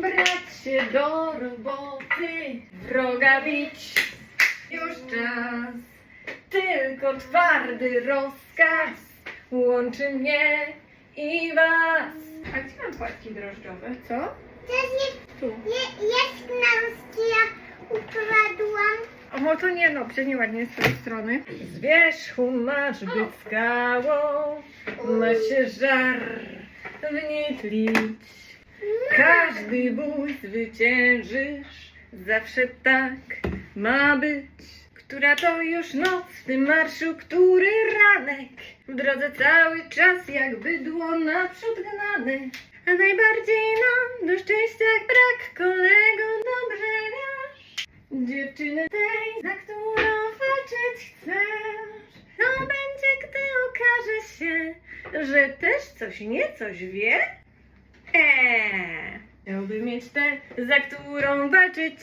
Brać się do roboty, wroga bić. Już czas, tylko twardy rozkaz łączy mnie i was. A gdzie mam płatki drożdżowe? Co? To jest, Tu. je, jest nam, ja ukradłam. O, to nie no, przecież nieładnie z tej strony. Z wierzchu masz być skałą, ma się żar w. Każdy bój zwyciężysz, zawsze tak ma być. Która to już noc w tym marszu, który ranek. W drodze cały czas jak bydło naprzód gnane A najbardziej nam do szczęścia brak kolego dobrze wiesz. Dziewczyny tej, za którą walczyć chcesz. No będzie, gdy okaże się, że też coś niecoś wie Eee, chciałby mieć tę, za którą walczyć